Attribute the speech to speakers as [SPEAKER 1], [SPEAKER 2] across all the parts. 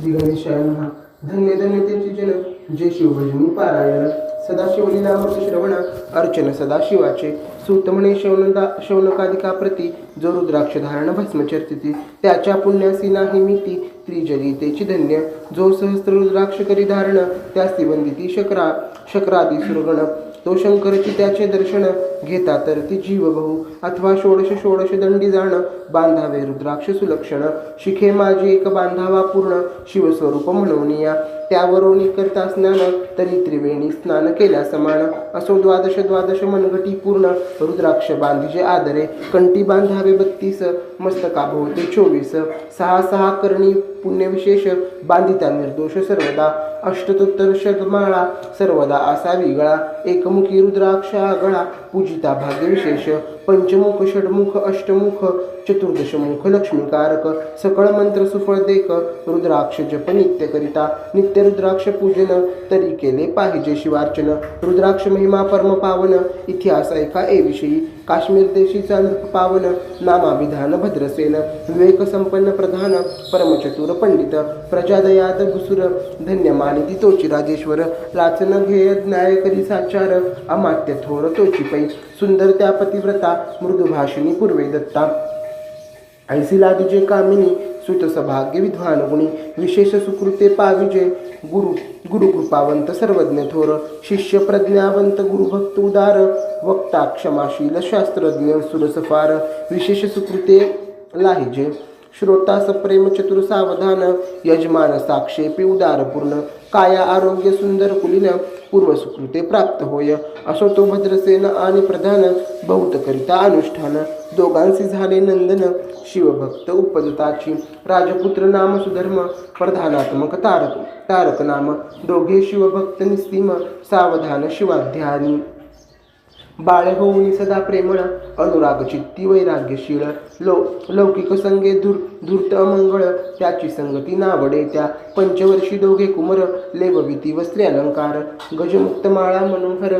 [SPEAKER 1] श्री गणेशाय धन्य धन्य त्याचे जन जय शिवभजनी पारायण. सदाशिवली नामृत श्रवण अर्चन सदाशिवाचे. सुतमणे शौनदा शौनकादिका प्रती जो रुद्राक्ष धारण भस्म चर्चिती त्याच्या पुण्यासी नाही मिती त्रिजगीतेची धन्य जो सहस्र रुद्राक्ष करी धारण त्या वंदिती शकरा शक्रादी सुरगण. तो शंकरची त्याचे दर्शन घेता तर ती जीव अथवा षोडश षोडश दंडी जाण बांधावे रुद्राक्ष सुलक्षण. शिखे माझी एक बांधावा पूर्ण शिवस्वरूप म्हणून या. त्यावरून करता स्नान तरी त्रिवेणी स्नान केल्या समान. असो द्वादश द्वादश मनगटी पूर्ण. रुद्राक्ष बांधिजे आदरे. कंटी बांधावे बत्तीस. मस्तकाभोवते चोवीस. सहा सहा करणी पुण्यविशेष. बांधिता निर्दोष सर्वदा. अष्टतोत्तर शतमाळा. सर्वदा असावी गळा एकमुखी रुद्राक्ष गळा पूजिता भाग्यविशेष. पंचमुख षडमुख अष्टमुख चतुर्दशमुख लक्ष्मीकारक सकळ मंत्र सुफळ देख रुद्राक्ष जप नित्यकरिता नित्य रुद्राक्ष पूजन तरी केले पाहिजे शिवार्चन रुद्राक्ष महिमा परम पावन इतिहास ऐका एविषयी काश्मीर देशीचा पावन नामाभिधान भद्रसेन विवेक संपन्न प्रधान परमचतुर पंडित प्रजादयाद घुसुर धन्य मानिती तोची राजेश्वर लाचन घेय न्याय साचार अमात्य थोर तोची पै सुंदर त्या पतिव्रता मृदुभाषिणी पूर्वे दत्ता। ऐसिला तुझे कामिनी सुत सभाग्य विद्वान गुणी विशेष सुकृते पाविजे. गुरु गुरुकृपावंत सर्वज्ञ थोर शिष्य प्रज्ञावंत गुरुभक्त उदार वक्ता क्षमाशील शास्त्रज्ञ सुरसफार विशेष सुकृते लाहिजे. श्रोता सप्रेम चतुर सावधान यजमान साक्षेपी उदारपूर्ण काया आरोग्य सुंदर कुलीन पूर्व सुकृते प्राप्त होय. असो तो भद्रसेन आणि प्रधान बहुत करिता अनुष्ठान. दोघांशी झाले नंदन शिवभक्त उपजताची राजपुत्र नाम सुधर्म प्रधानात्मक तारक तारक नाम दोघे शिवभक्त निस्तीम सावधान शिवाध्यानी. बाळ होऊनी सदा प्रेमळ अनुराग चित्ती वैराग्यशील. लो लौकिक संगे धूर धूर्त अमंगळ त्याची संगती नावडे त्या. पंचवर्षी दोघे कुमर लेवविती वस्त्रे अलंकार. गजमुक्त माळा मनोहर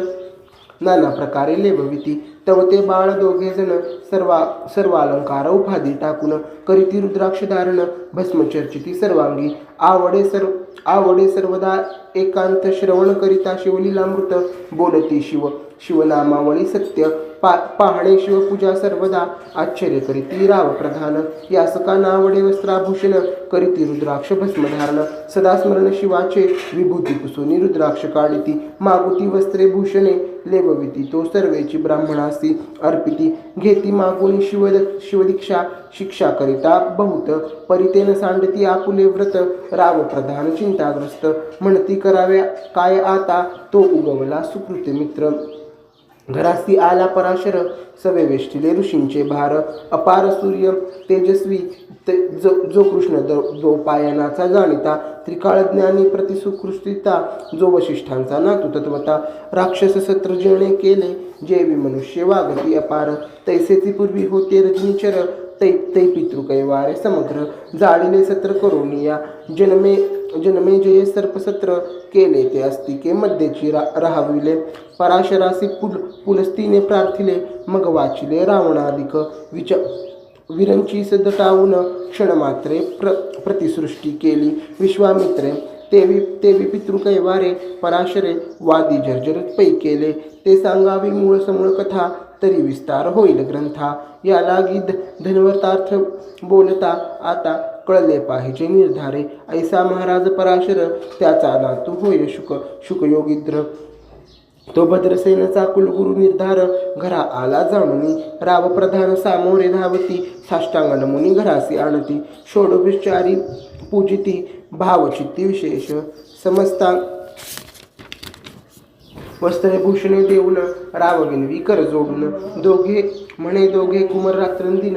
[SPEAKER 1] नाना प्रकारे लेवविती तवते बाळ दोघे जण सर्वा सर्व अलंकार उपाधी टाकून करीती रुद्राक्ष धारण भस्मचर्चिती सर्वांगी. आवडे सर्व आवडे सर्वदा एकांत श्रवण करिता शिवलीलामृत बोलती शिव शिवनामावळी सत्य. पा पाहणे शिवपूजा सर्वदा आश्चर्य करीती राव प्रधान यासका नावडे वस्त्राभूषण करीती रुद्राक्ष भस्मधारण. सदा स्मरण शिवाचे विभूती कुसुनी रुद्राक्ष काढिती. मागुती वस्त्रे भूषणे लेवविती. तो सर्वेची ब्राह्मणासी अर्पिती. घेती मागुनी शिव शिवदीक्षा शिक्षा करिता बहुत. परितेन सांडती आपुले व्रत. राव प्रधान चिंताग्रस्त. म्हणती कराव्या काय आता? तो उगवला सुकृते मित्र. घरासी आला पराशर सवे वेष्टिले ऋषींचे भार. अपार सूर्य तेजस्वी ते जो जो कृष्ण द जो पायनाचा जाणिता त्रिकाळ ज्ञानी प्रतिसुकृष्टिता जो वशिष्ठांचा नातू तत्वता. राक्षस सत्र जेणे केले जेवी मनुष्य वागती अपार. तैसेची पूर्वी होते रजनीचर तै तै पितृकैवारे समग्र. जाळीने सत्र करोनिया जन्मे जनमेजये सर्पसत्र केले ते अस्तिके मध्येची रा राहाविले. पराशरासी पुल पुलस्तीने प्रार्थिले मग वाचिले रावणाधिक विच विरंची सदटावून क्षणमात्रे प्र प्रतिसृष्टी केली. विश्वामित्रे तेवी तेवी पितृकैवारे पराशरे वादी जर्जर पै केले. ते सांगावी मूळ समूळ कथा तरी विस्तार होईल ग्रंथा. या लागी ध धन्वतार्थ बोलता आता कळले पाहिजे निर्धारे. ऐसा महाराज पराशर त्याचा नातू होय शुक शुकयोगिद्र. तो भद्रसेनचा कुलगुरु निर्धार घरा आला जाणुनी. राव प्रधान सामोरे धावती साष्टांगण मुनी घरासी आणती. षोडोपचारी पूजिती भावचित्ती विशेष. समजता वस्त्रे भूषणे देऊन रावविनवी कर जोडून. दोघे म्हणे दोघे कुमर रात्रंदिन.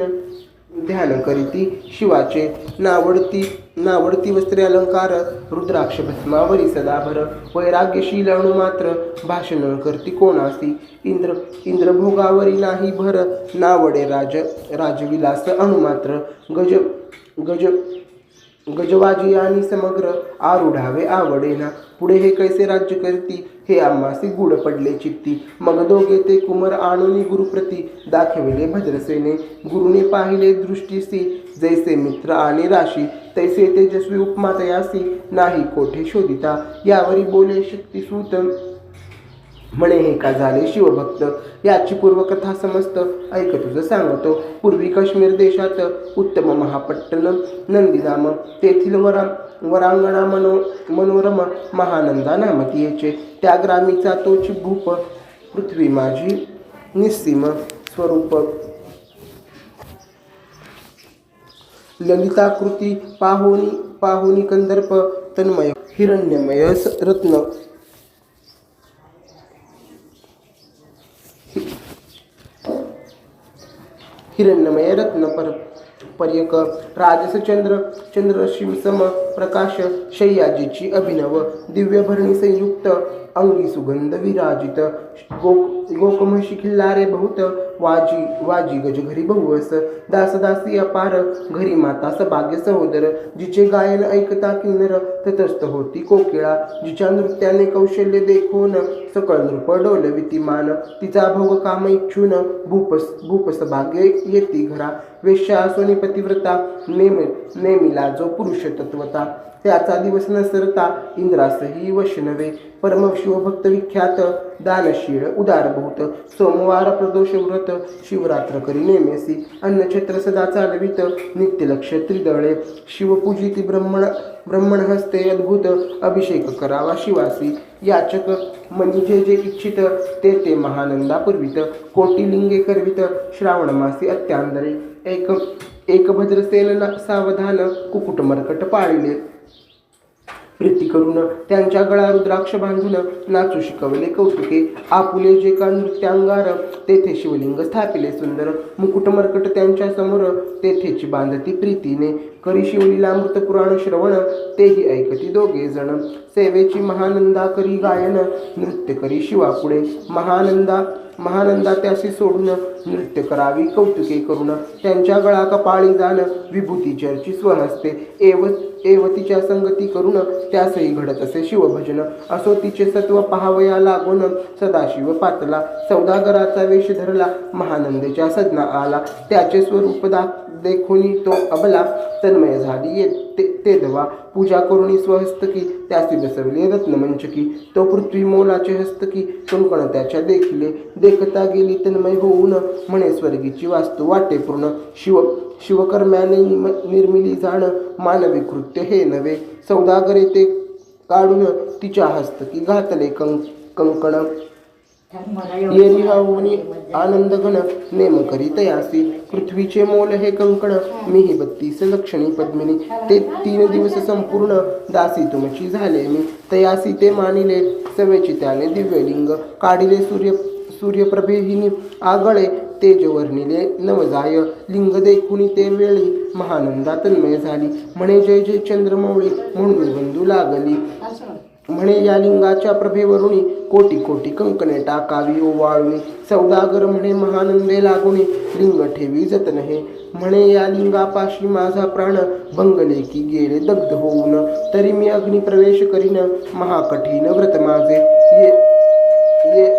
[SPEAKER 1] ध्यान करीती शिवाचे नावडती नावडती वस्त्रे अलंकार रुद्राक्ष भस्मावरी सदाभर वैराग्यशील अणु मात्र भाषण करती कोणासी? इंद्र इंद्रभोगावरी नाही भर नावडे राज राजविलास अणुमात्र गज गज गजवाजी आणि समग्र आरुढावे आवडेना. पुढे हे कैसे राज्य करती? हे आम्हासी गुड पडले चित्ती. मग दोघे ते कुमर आणून गुरुप्रती दाखविले भद्रसेने. गुरुने पाहिले दृष्टीसी जैसे मित्र आणि राशी तैसे तेजस्वी उपमा तयासी नाही कोठे शोधिता? यावरी बोले शक्तिसूत म्हणे हे का झाले शिवभक्त? याची पूर्वकथा समस्त ऐक तुझं सांगतो. पूर्वी काश्मीर देशात उत्तम महापट्टण नंदीधाम तेथील वरा वरांगणा मनो मनोरम महानंदा नामती याचे. त्या ग्रामीचा तोच भूप पृथ्वी माझी निस्सीम स्वरूप. ललिताकृती पाहुनी पाहुनी कंदर्प तन्मय हिरण्यमय रत्न हिरण्यमय रत्न पर पर्यक राजस चंद्र चंद्रशिव सम प्रकाश शय्याजीची अभिनव दिव्यभरणी संयुक्त अंगी सुगंध विराजित गोक गोकमशी खिल्लारे बहुत वाजी वाजी गज घरी बहुवस। दास दासी अपार घरी माता सभाग्य सहोदर। जिचे गायन ऐकता किन्नर तटस्थ होती कोकिळा। जिच्या नृत्याने कौशल्य देखून सकळ नृप डोलविती मान तिचा भोग काम इच्छून भूपस भूपस भाग्य येती घरा। वेश्या सोनी पतिव्रता नेम नेमिला जो पुरुष तत्वता त्याचा दिवस नसरता इंद्रासही वश नव्हे. परम विख्यात दानशीळ उदारभूत सोमवार प्रदोष व्रत शिवरात्र करी नेमेसी अन्नछत्र सदा चालवित नित्यलक्ष त्रिदळे. शिवपूजिती ब्रह्मण ब्रह्मण हस्ते अद्भुत अभिषेक करावा शिवासी. याचक म्हणजे जे इच्छित ते ते महानंदा पूर्वित. कोटिलिंगे करवित श्रावण मासी अत्यांदरे. एक एक भद्रसेन सावधान कुकुट मरकट पाळिले. प्रीती करून त्यांच्या गळा रुद्राक्ष बांधून नाचू शिकवले कौतुके. आपुले जे का नृत्यांगार तेथे शिवलिंग स्थापिले सुंदर. मुकुट मरकट त्यांच्यासमोर तेथेची बांधती प्रीतीने. करी शिवलीला मृत पुराण श्रवण तेही ऐकती दोघे जण. सेवेची महानंदा करी गायन नृत्य करी शिवापुढे. महानंदा महानंदा त्याशी सोडून नृत्य करावी कौतुके करून त्यांच्या गळा कपाळी जाण विभूती चर्ची स्वहस्ते एव एव तिच्या संगती करून त्यासही घडत असे शिवभजन. असो तिचे सत्व पहावया लागून सदाशिव पातला. सौदागराचा वेश धरला महानंदेच्या सदना आला. त्याचे स्वरूप दा देखोनी तो अबला. तन्मय झाली ये ते ते दवा पूजा करुणी स्वहस्तकी त्यासी बसविले रत्नमंचकी तो पृथ्वी मोलाचे हस्तकी कंकण त्याच्या देखिले देखता गेली तन्मय होऊन म्हणे स्वर्गीची वास्तू वाटे पूर्ण. शिव शिवकर्म्याने निर्मिली जाण मानवी कृत्य हे नव्हे. सौदागरे ते काढून तिच्या हस्तकी घातले कं कंकण. हावनी आनंदगण नेम करी तयासी पृथ्वीचे मोल हे कंकण मीही बत्तीस लक्षणी पद्मिनी. ते तीन दिवस संपूर्ण दासी तुमची झाले मी. तयासी ते मानिले सवेची त्याने दिव्यलिंग काढिले सूर्य सूर्यप्रभेहिनी आगळे तेज वर्णिले नवजाय. लिंग देखुनी ते वेळी महानंदा तन्मय झाली. म्हणे जय जय चंद्रमौळी म्हणून बंधू लागली. म्हणे या लिंगाच्या प्रभेवरुणी कोटी कोटी कंकणे टाकावी ओवाळून सौदागर म्हणे महानंदे लागुणी लिंग ठेवी जतन हे. म्हणे या लिंगापाशी माझा प्राण भंगले की गेले दग्ध होऊन. तरी मी अग्निप्रवेश करीन महाकठीण व्रत माझे. ये ये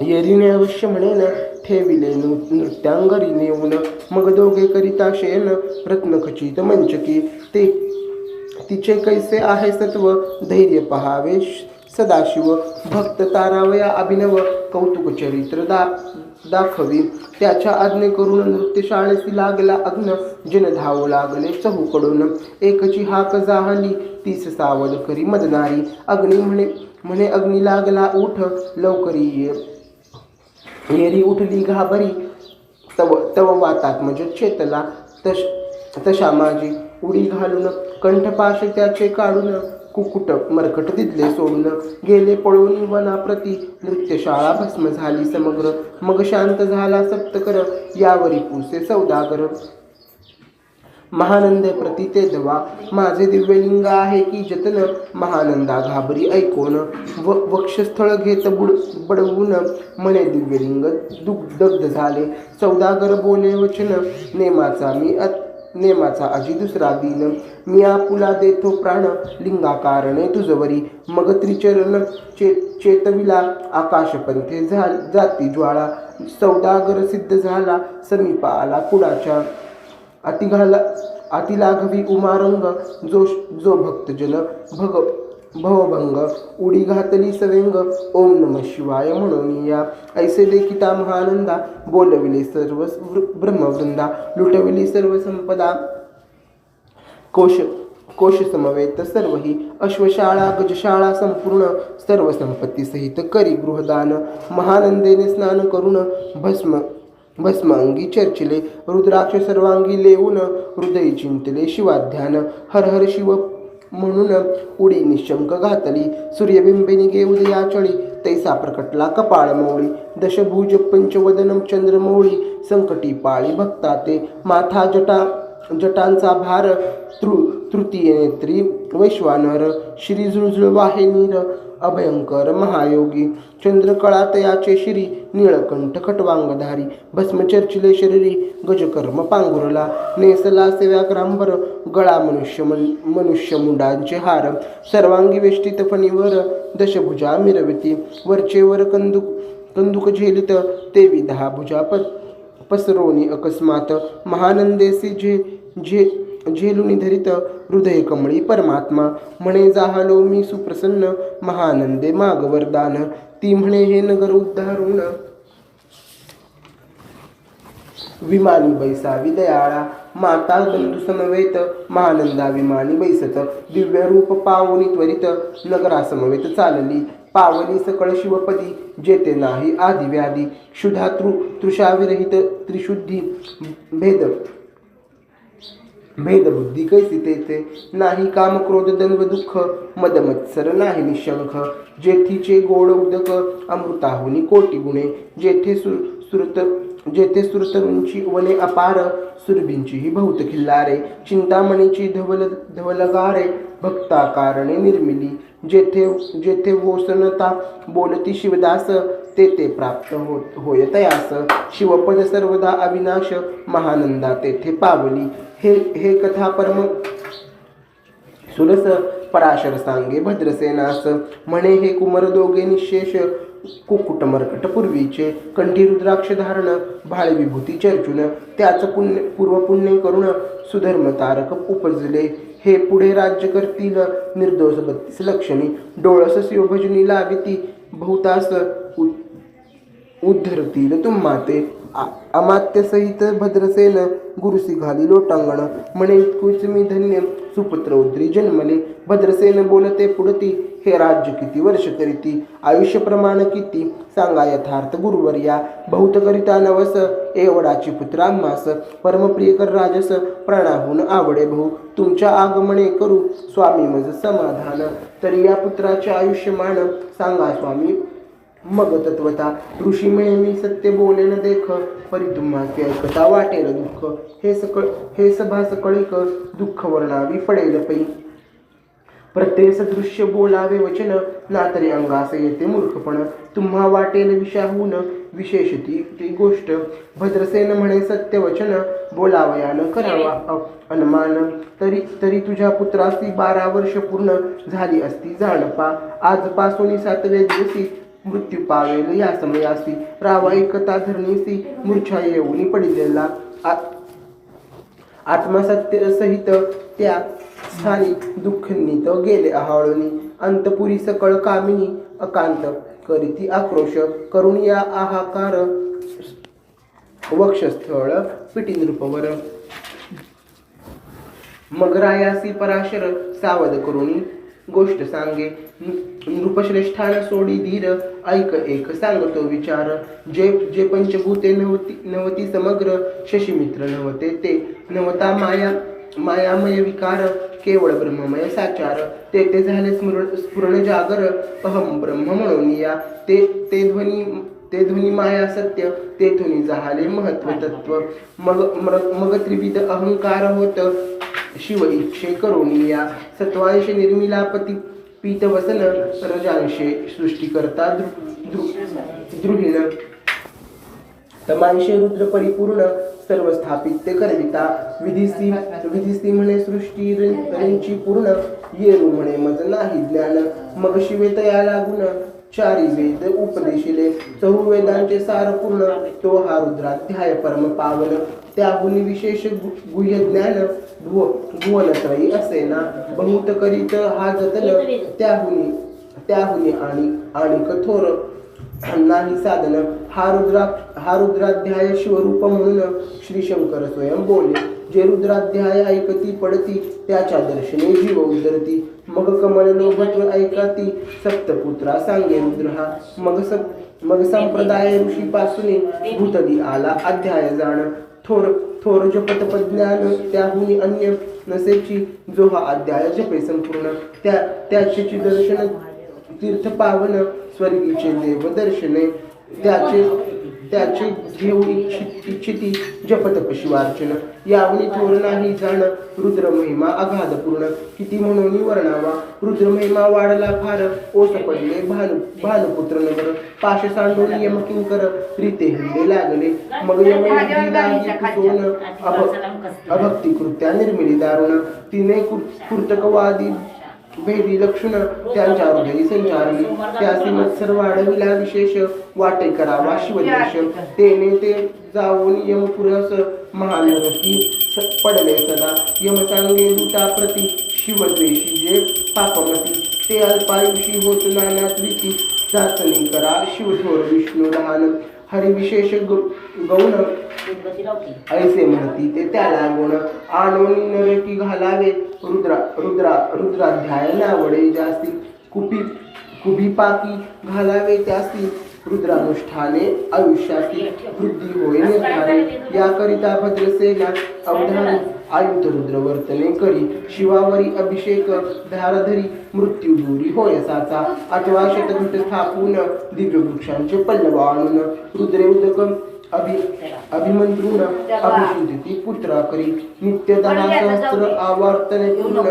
[SPEAKER 1] येरीने अवश्य म्हणेन ठेविले नृ- नृत्यांगरी नेऊन. मग दोघे करिता शयन रत्नखचित मंचकी. ते तिचे कैसे आहे सत्व? धैर्य पहावे सदाशिव. भक्त तारावया अभिनव. कौतुक चरित्र दा दाखवी. त्याच्या आज्ञे करून नृत्यशाळेसी लागला अग्न. जन धावू लागले चहूकडून. एकची हाक जाहली तीस सावध करी मदनारी. अग्नी म्हणे म्हणे अग्नी लागला उठ लवकरी ये. येरी उठली घाबरी. तव तव वातात म्हणजे चेतला. तश तशा माझी उडी घालून कंठपाश त्याचे काढून कुकुट मरकट दिदले सोडून गेले पळून वनाप्रती. नृत्यशाळा भस्म झाली समग्र. मग शांत झाला सप्तकर. यावरी पुसे सौदागर. महानंद प्रति ते दवा. माझे दिव्यलिंग आहे की जतन. महानंदा घाबरी ऐकून. व वक्षस्थळ घेत बुड बडवून म्हणे दिव्यलिंग दुग्ध झाले. सौदागर बोले वचन. नेमाचा मी अत नेमाचा अजी दुसरा दिन. मी आपुला देतो प्राण लिंगाकारणे तुझवरी. मग त्रिचरण चे चेतविला आकाशपंथे झा जाती ज्वाळा. सौदागर सिद्ध झाला समीप आला कुणाच्या अति घाला अतिलाघवी उमारंग जो जो भक्तजन भग भवभंग उडी घातली सवेंग ओम नम शिवाय म्हणून या. ऐसे देखिता महानंदा बोलविले सर्व ब्रह्मवृंदा लुटविली सर्व संपदा. कोश कोश समवेत सर्व ही अश्वशाळा गजशाळा संपूर्ण सर्व संपत्ती सहित करी गृहदान. महानंदेने स्नान करून भस्म भस्मांगी चर्चिले रुद्राक्ष सर्वांगी लेऊन हृदय चिंतले शिवाध्यान. हर हर शिव म्हणून उडी निशंक घातली. सूर्यबिंबे निगे उदयाचळी तैसा प्रकटला कपाळ मौळी दशभुज पंचवदनम चंद्रमौळी संकटी पाळी भक्ता ते. माथा जटा जटांचा भार तृ तृतीय नेत्री वैश्वानर श्री जुळजुळ वाहे नीर. अभयंकर महायोगी चंद्रकळा तयाचे श्री निळकंठ खटवांगधारी भस्मचर्चिले शरीरी गजकर्म पांघुरला नेसला सेव्याग्रांबर गळा मनुष्य मन मनुष्य मुंडांचे हार सर्वांगी वेष्टित फणीवर दशभुजा मिरविती वरचेवर कंदुक कंदुक झेलित तेवी दहा भुजा प पसरोनी अकस्मात महानंदेसी झे झे झेलुनी धरित हृदय कमळी परमात्मा. म्हणे जाहलो मी सुप्रसन्न महानंदे माग वरदान ती म्हणे हे नगर उद्धारून. विमानी बैसावी दयाळा माता बंधू समवेत. महानंदा विमानी बैसत दिव्य रूप पावनी त्वरित. नगरा समवेत चालली पावली सकळ शिवपदी जेते नाही आदिव्याधी. व्याधी तृषाविरहित त्रिशुद्धी भेद. भेदबुद्धी कैसी तेथे? नाही काम क्रोध दंव दुःख मदमत्सर नाही निशंख जेथीचे गोड उदक अमृताहुनी कोटी गुणे. जेथे सुर सुरत जेथे सुरतरूंची वने अपार सुरभींची ही बहुत खिल्लारे. चिंतामणीची धवल धवलगारे भक्ता कारणे निर्मिली. जेथे जेथे वोसनता बोलती शिवदास तेथे प्राप्त होत होय तयास. शिवपद सर्वदा अविनाश महानंदा तेथे पावली. हे हे कथा परम सुरस पराशर सांगे भद्रसेनास. म्हणे हे कुमर दोघे निशेष कुकुट मरकट पूर्वीचे. कंठी रुद्राक्ष धारण भाळ विभूती चर्चून. त्याच पुण्य पूर्वपुण्य करून सुधर्म तारक उपजले. हे पुढे राज्य करतील निर्दोष बत्तीस लक्षणी. डोळस शिवभजनी लाविती बहुतास उ- उद्धरतील तुम्हा ते अमात्यसहित भद्रसेन गुरुसी घाली लोटांगण. म्हणे कुच मी धन्य सुपुत्र उद्री जन्मले. भद्रसेन बोलते पुढती हे राज्य किती वर्ष करीती? आयुष्य प्रमाण किती? सांगा यथार्थ गुरुवर्या. बहुत करिता नवस एवढाची पुत्र परमप्रियकर राजस प्राणाहून आवडे भाऊ. तुमच्या आगमने करू स्वामी मज समाधान. तरी या पुत्राचे आयुष्यमान सांगा स्वामी मग तत्वता ऋषी मिळे मी सत्य बोले न देख परी तुम्हा ऐकता वाटेल दुःख. हे सकळ हे सभा सकळिक दुःख वर्णावी पडेल पै. प्रत्यय सदृश्य बोलावे वचन ना तरी अंगास येते मूर्खपण. तुम्हा वाटेल विषाहून विशेष ती ती गोष्ट. भद्रसेन म्हणे सत्य वचन बोलावयान करावा अनुमान. तरी तरी तुझ्या पुत्रासी बारा वर्ष पूर्ण झाली असती जाणपा. आजपासून सातवे दिवशी मृत्यू पावेल या समयासी. रावा एकता धरणीसी मूर्छा येऊनी पडलेला आ- आत्मसत्य सहित त्या स्थानी दुःखनीत गेले आहाळूनी. अंतपुरी सकळ कामिनी अकांत करीती आक्रोश करून या आहाकार वक्षस्थळ पिटी नृपवर. मगरायासी पराशर सावध करून गोष्ट सांगे. नृपश्रेष्ठान सोडी धीर ऐक एक सांगतो विचार. जे जे पंचभूते नवती नवती समग्र शशीमित्र नवते ते. नवता माया मायामय विकार केवळ ब्रह्ममय साचार. ते ते झाले स्मरण स्फुरण जागर अहम ब्रह्म म्हणून या. ते ते ध्वनी ते ध्वनी माया सत्य ते ध्वनी जाहले महत्त्व तत्व. मग मग मग त्रिविध अहंकार होत शिव इच्छे करोनिया सत्वांश निर्मिलापती पीतवसन रजांशे सृष्टीकर्ता दृ द्रुहिण तमांशे रुद्र परिपूर्ण सर्व स्थापित ते करविता विधिसी विधिसी म्हणे सृष्टी पूर्ण येरू म्हणे मज नाही ज्ञान मग शिवे तया लागून चारी वेद उपदेशिले चहुर्वेदांचे सार पूर्ण तो हा रुद्राध्याय परम पावन त्याहुनी विशेष गु- गुह्य ज्ञान भुवनत्रयी असेना बहुत करीत हा जतन त्याहुनी त्याहुनी आणि आणि कठोर नाही साधन. हा रुद्रा हा रुद्राध्याय शिवरूप म्हणून श्री शंकर स्वयं बोले. जे रुद्राध्याय ऐकती पडती त्याच्या दर्शने जीव उदरती मग कमल लोभत्व ऐकाती सप्तपुत्रा सांगे रुद्र हा मग सप मग संप्रदाय ऋषी पासून भूतली आला अध्याय जाण. थोर थोर जपत ज्ञान अन्य नसेची जो हा अध्याय जपे संपूर्ण. त्या त्याचे दर्शन तीर्थ पावन स्वर्गीचे देव दर्शने त्याचे त्याचे घेऊ इच्छित इच्छिती जपत पशुवार्चन यावनी थोर नाही जाण रुद्र महिमा अगाध पूर्ण किती म्हणून वर्णावा रुद्र महिमा वाढला फार. ओस पडले भानु भानुपुत्र नगर. पाश सांडून यमकिंकर रीते हिंडे लागले. मग अभक्ती कृत्या निर्मिली दारुण. तिने कुर्तकवादी भेदी लक्षणं त्यांच्या हृदयी संचारली त्यासी मत्सर वाढविला विशेष वाटे करावा शिवदेश तेने ते जाऊन यमपुरस महानरकी पडले सदा. यम सांगे दूता प्रति शिवद्वेषी जे पापमती. ते अल्पायुषी होत नाना प्रीती चाचणी करा. शिवथोर विष्णू लहान. हरिविशेष गौ- गौण ऐसे म्हणती ते त्याला गुण. आणून नरकी घालावे. रुद्रा रुद्रा रुद्राध्याय नावडे जास्ती. कुपी कुभी पाकी घालावे त्यास्ती रुद्रानुष्ठाने आयुष्याची वृद्धी होय निर्धारे याकरिता भद्रसेना अवधान आयुत रुद्र वर्तने करी. शिवावरी अभिषेक धारधरी मृत्यू दूरी होय साचा अथवा शतघट स्थापून दिव्य वृक्षांचे पल्लव आणून रुद्रे उदक अभि अभिमंत्रून अभिषेकती पुत्रा करी आवर्तने पूर्ण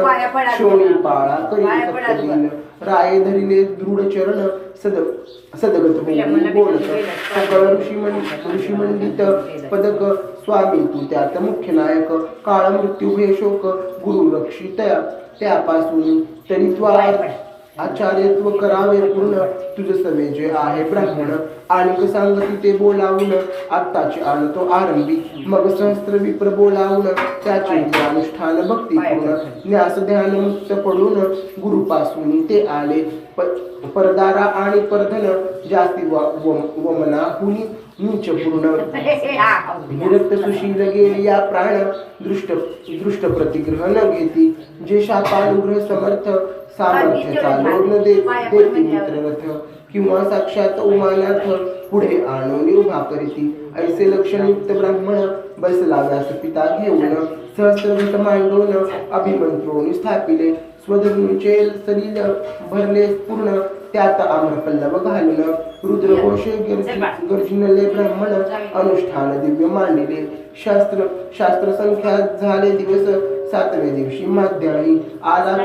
[SPEAKER 1] शोणी पाळा करी सप्तदिन राये धरिले दृढ चरण सद सदगत होऊन बोलत. सकळ ऋषीमंडित पदक स्वामी तू त्यात मुख्य नायक. काळ मृत्यू भेशोक गुरु रक्षित. त्यापासून तरी त्वा आचार्यत्व करावे पूर्ण तुझ सवे जे आहे ब्राह्मण. आणि सांगती ते बोलावून आत्ताचे आणतो आरंभी. मग सहस्त्र विप्र बोलावून त्याचे अनुष्ठान भक्ती पूर्ण न्यास ध्यान मुक्त पडून गुरुपासून ते आले. परदारा आणि परधन जाती व- व- वमना हुनी पूर्ण विरक्त सुशील गेली या प्राण दृष्ट दृष्ट प्रतिग्रह न घेती जे शापानुग्रह समर्थ सामर्थ्य चालवून दे देती मित्ररथ किंवा साक्षात उमानाथ पुढे आणून उभा करीती. ऐसे लक्षणयुक्त ब्राह्मण बसला व्यासपिता घेऊन सहस्रवृत मांडून अभिमंत्रोनी स्थापिले. स्वधनुचे सलील भरले पूर्ण त्यात आम्रपल्लव घालून रुद्रघोषे गर्जि गर्जिनले ब्राह्मण अनुष्ठान दिव्य मांडिले. शास्त्र शास्त्र संख्या झाले दिवस. सातव्या दिवशी माध्याळी. आला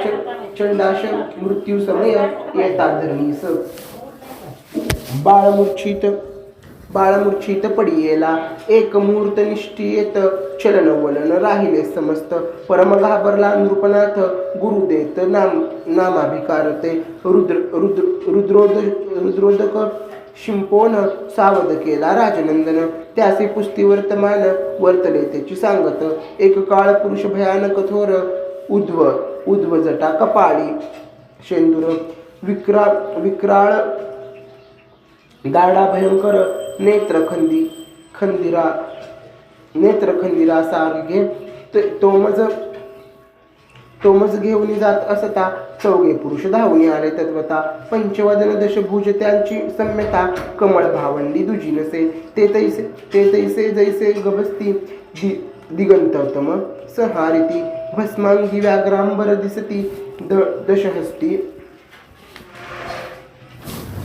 [SPEAKER 1] चंडाश मृत्यू समय. येता धरणीस. बाळमूर्छित बाळमूर्छित पडियेला. एक मुहूर्त निष्ठियेत चलन वलन राहिले समस्त. परम घाबरला नृपनाथ गुरु देत नाम नामाभिकारते. रुद्र रुद्र रुद्रोद रुद्रोदक शिंपोन सावध केला राजनंदन. त्यासी पुस्ती वर्तमान वर्तले त्याची सांगत. एक काळ पुरुष भयानक थोर उध्व उध्व जटा कपाळी शेंदूर विक्रा विक्राळ दाडा भयंकर नेत्रखंदी खंदिरा नेत्रखंदिरा सारखे तोमज तोमज घेऊन जात असता चौघे पुरुष धावून आले तत्वता. पंचवदन दशभुज त्यांची सम्यता कमळ भावंडी दुजी नसे. ते तैसे ते तैसे जैसे गबस्ती दि दिगंततम सहारिती. भस्मांगी व्याघ्रांबर दिसती द दशहस्ती.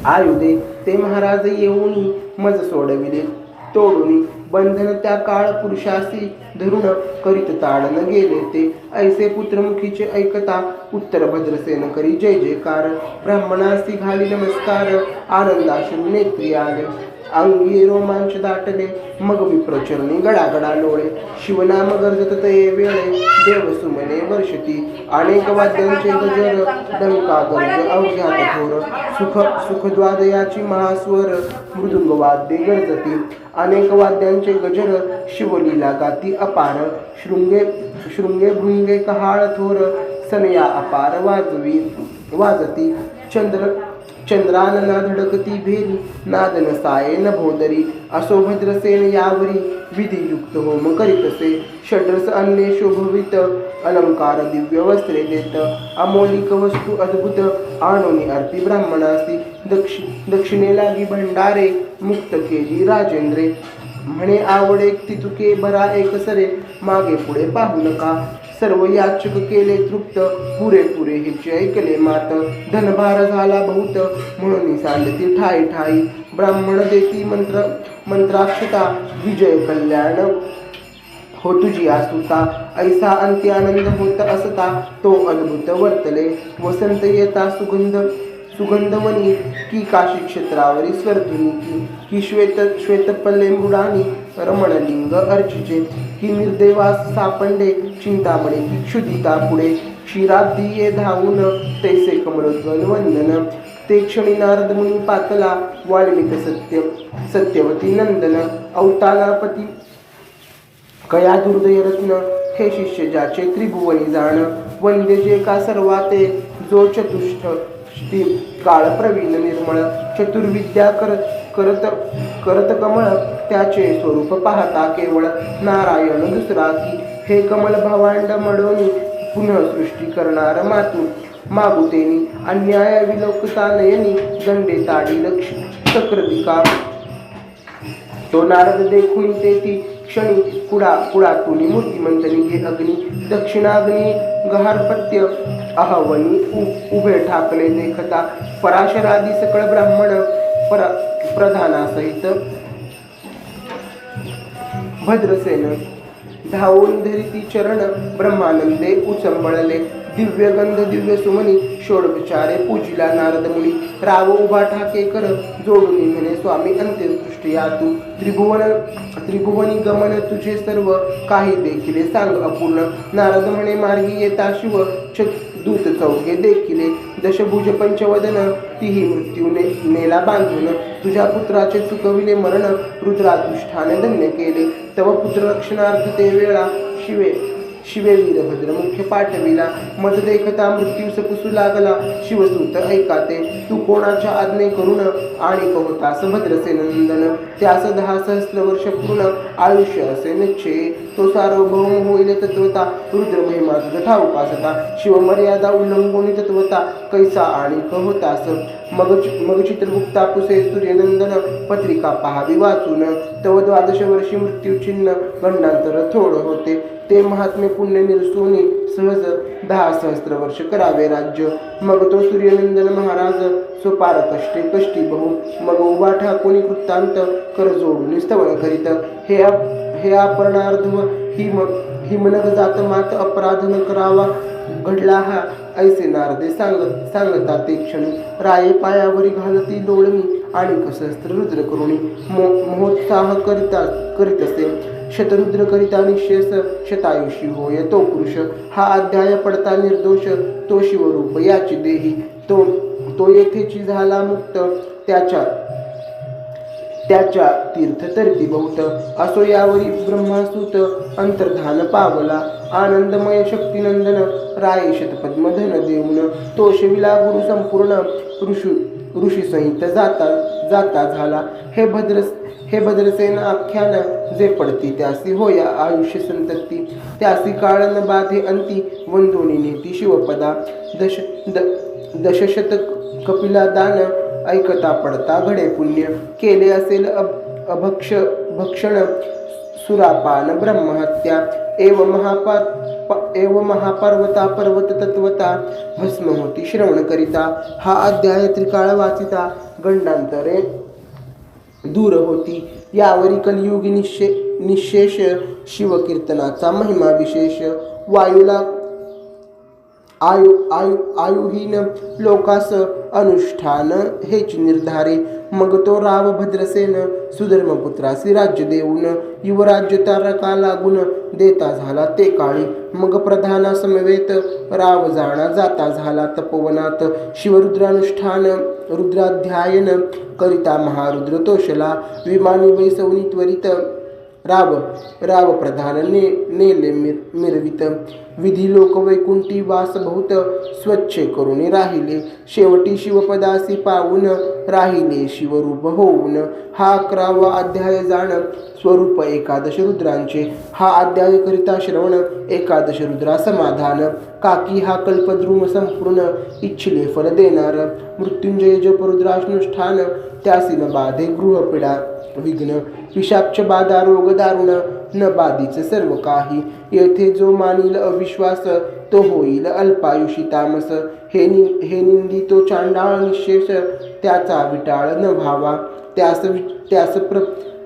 [SPEAKER 1] आयुधे ते महाराज येऊनी मज सोडविले. तोडून बंधन त्या काळ पुरुषासी धरून करीत ताडन गेले ते. ऐसे पुत्रमुखीचे ऐकता उत्तर भद्रसेन करी. जय जयकार ब्राह्मणासी घाली नमस्कार आनंदाश्रू नेत्री आले. अंगी रोमांच दाटले मग विप्रचरणी गडागडा लोळे. शिवनाम गर्जत ते वेळे देव सुमने वर्षती. अनेक वाद्यांचे गजर डंका गर्ज अवघ्यात थोर. सुख सुखद्वादयाची महास्वर मृदुंग वाद्ये गरजती. अनेक वाद्यांचे गजर शिवलीला गाती अपार. शृंगे शृंगे भृंगे कहाळ थोर सनया अपार वाजवी वाजती. चंद्र चंद्रानना धडकती भेरी नादन साये भोदरी असो भद्रसेन यावरी विधियुक्त होम करीतसे षड्रस अन्य शोभवित अलंकार दिव्य वस्त्रे देत अमोलिक वस्तू अद्भुत आणोनी अर्पी ब्राह्मणासी दक्षि दक्षिणे लागी भंडारे मुक्त केली राजेंद्रे. म्हणे आवडे तितुके बरा एक सरे मागे पुढे पाहू नका. सर्व याचक केले तृप्त. पुरे पुरे हिचे ऐकले मात. धनभार झाला बहुत. म्हणून सांडती ठाई ठाई. ब्राह्मण देती मंत्र मंत्राक्षता. विजय कल्याण हो तुझी आसुता. ऐसा अंत्यानंद होत असता. तो अद्भुत वर्तले. वसंत येता सुगंध. सुगंधवनी की काशी क्षेत्रावरी स्वर्धुनी की की श्वेत श्वेतपल्ले मृडानी रमणलिंग अर्चिचे की निर्देवास सापंडे चिंतामणी की क्षुदिता पुढे क्षीराब्दीये धावून तैसे कमलोद्वल वंदन ते क्षणी नारद मुनी पातला वाल्मिक सत्य सत्यवती नंदन अवतानापती कया दुर्दय रत्न हे शिष्य ज्याचे त्रिभुवनी जाण वंदे जे का सर्वाते जो चतुष्ट ती काळ प्रवीण निर्मळ चतुर्विद्या कर करत करत कमळ त्याचे स्वरूप पाहता केवळ नारायण दुसरा की. हे कमल भवांड मडोनी पुनः सृष्टी करणार मातू मागुतेनी अन्याय विलोकतालयनी दंडे ताडी लक्ष चक्रदिका तो नारद देखून ते ती क्षणी कुडा कुडातून मूर्तिमंतनी हे अग्नी दक्षिणाग्नी गहारपत्य अहवनी उ- उभे ठाकले देखता पराशरादी सकळ ब्राह्मण परा प्रधानासहित. भद्रसेन धावून धरिती चरण ब्रह्मानंदे उचंबळले. दिव्य गंध दिव्य सुमनी षोडोपचारे पूजिला नारद मुनी राव उभा ठाके कर जोडून म्हणे स्वामी अंत्यदृष्टी तू त्रिभुवन त्रिभुवनी गमन तुझे सर्व काही देखिले सांग अपूर्ण. नारद म्हणे मार्गी येता शिव च दूत चौघे देखिले. दशभुज पंचवदन तीही मृत्यूने नेला बांधून. तुझ्या पुत्राचे चुकविले मरण रुद्राधिष्ठाने धन्य केले. तव पुत्र रक्षणार्थ ते वेळा शिवे. शिवे वीरभद्र मुख्य पाठविला. मद देखता मृत्यूस पुसू लागला. शिवसूत ऐकाते तू कोणाच्या आज्ञे करून आणि होतास भद्रसे नंदन त्यास दहा सहस्र वर्ष पूर्ण आयुष्य असे निश्चय. तो सार्वभौम होईल तत्वता रुद्र महिमा जठा उपासता. शिवमर्यादा उल्लंघोनी तत्वता कैसा आणि होतास मग मग चित्रगुप्ता पुसे सूर्यनंदन पत्रिका पहावी वाचून. तव द्वादश वर्षी मृत्यू चिन्ह गंडांतर थोड होते. ते महात्मे पुण्य निरसुनी सहज दहा सहस्त्र वर्ष करावे राज्य. मग तो सूर्यनंदन महाराज स्वपार कष्टे कष्टी बहु. मग उभा ठाकोनी कृत्तांत कर जोडून स्तवन करीत. हे आप हे अपरणार्धव हिम हिमनग जात मात अपराध न करावा. घडला हा ऐसे नारदे सांग सांगता ते क्षणी. राये पायावरी घालती डोळणी आणि कसस्त्र रुद्र करुणी मो महोत्साह करिता करीत असे. शतरुद्र करिता शेष शतायुषी होय तो पुरुष हा अध्याय पडता निर्दोष तो शिवरूप याची देही तो तो येथेची झाला मुक्त त्याच्या त्याच्या तीर्थ तरती बहुत असो यावरी ब्रह्मासूत अंतर्धान पावला आनंदमय शक्तिनंदन राय शतपद्म धन देऊन. तो शिविला गुरु संपूर्ण ऋषू ऋषी संहित जाता जाता झाला. हे भद्र हे भद्रसेन आख्यान जे पडती त्यासी होया आयुष्य संतती. त्यासी काळन बाधे अंती वंदोनी नेती शिवपदा. दश द दशशत कपिला दान ऐकता पडता घडे पुण्य. केले असेल अभ अभक्ष भक्षण सुरापान ब्रह्महत्या. एव महापात एव महापर्वता पर्वत तत्वता भस्म होती श्रवण करिता. हा अध्याय त्रिकाळ वाचिता. गंडांतरे दूर होती. यावरी कलियुग निशे निशेष शिवकीर्तनाचा महिमा विशेष. वायूला आयु आयु आयुहीन लोकास अनुष्ठान हेच निर्धारे. मग तो राव भद्रसेन सुधर्मपुत्रासी राज्य देऊन युवराज्य तारका लागून देता झाला ते काळी. मग प्रधाना समवेत राव जाणा जाता झाला तपोवनात. शिवरुद्रानुष्ठान रुद्राध्यायन करिता महारुद्र तोषला विमानी बैसवनी त्वरित राव राव प्रधान ने नेले मिर मिरवित. विधी लोक वैकुंठी वास बहुत स्वच्छ करून राहिले. शेवटी शिवपदासी पाहून राहिले शिवरूप होऊन. हा अकरावा अध्याय जाण स्वरूप एकादश रुद्रांचे. हा अध्याय करिता श्रवण एकादश रुद्रा समाधान. काकी हा कल्पद्रुम संपूर्ण इच्छिले फल देणार. मृत्युंजय जप त्यासीन बाधे गृहपिडा. विघ्न विषाक्ष बाधा रोग दारुण. न बाधीच सर्व काही. येथे जो मानिल अविश्वास तो होईल अल्पायुषी तामस. हे नि हे निंदी तो चांडाळ निशेष त्याचा विटाळ न व्हावा. त्यास वि- त्यास प्र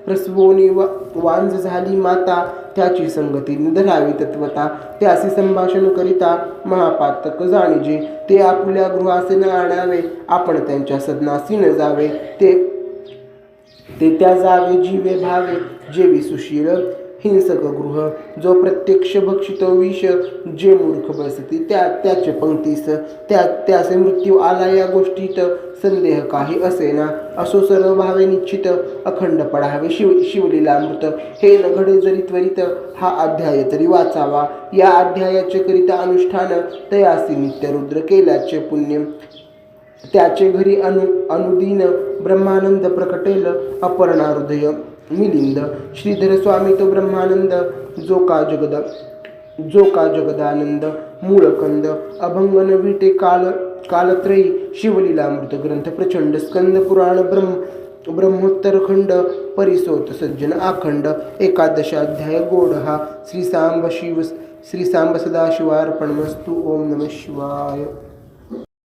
[SPEAKER 1] प्रसवोनी वा वांज झाली माता. त्याची संगती धरावी तत्वता. त्याशी संभाषण करिता महापातक जाणीजे. ते आपल्या गृहासे न आणावे. आपण त्यांच्या सदनासी न जावे. ते ते त्या जावे जीवे भावे. जेवी सुशील हिंसक गृह जो प्रत्यक्ष भक्षित विष जे मूर्ख बसती त्या त्याचे पंक्तीस त्या त्याचे मृत्यू आला या गोष्टीत. संदेह काही असेना असो सर्व भावे निश्चित अखंड पडावे शिव शिवलीला मृत हे न घडे जरी त्वरित हा अध्याय तरी वाचावा. या अध्यायाचे करिता अनुष्ठान तयासी नित्य रुद्र केल्याचे पुण्य. त्याचे घरी अनु अनुदिन ब्रह्मानंद प्रकटेल अपर्णा हृदय. मिलिंद श्रीधर स्वामी तो ब्रह्मानंद जो का जगद जो का जगदानंद मूळकंद अभंगन विटे काल कालत्रयी शिवलीलामृत ग्रंथ प्रचंड स्कंद पुराण ब्रह्म ब्रह्मोत्तरखंड परिसोत सज्जन आखंड एकादशाध्याय गोडहा श्री सांब शिव श्री सांब सदाशिवार्पणमस्तु ओम नमः शिवाय.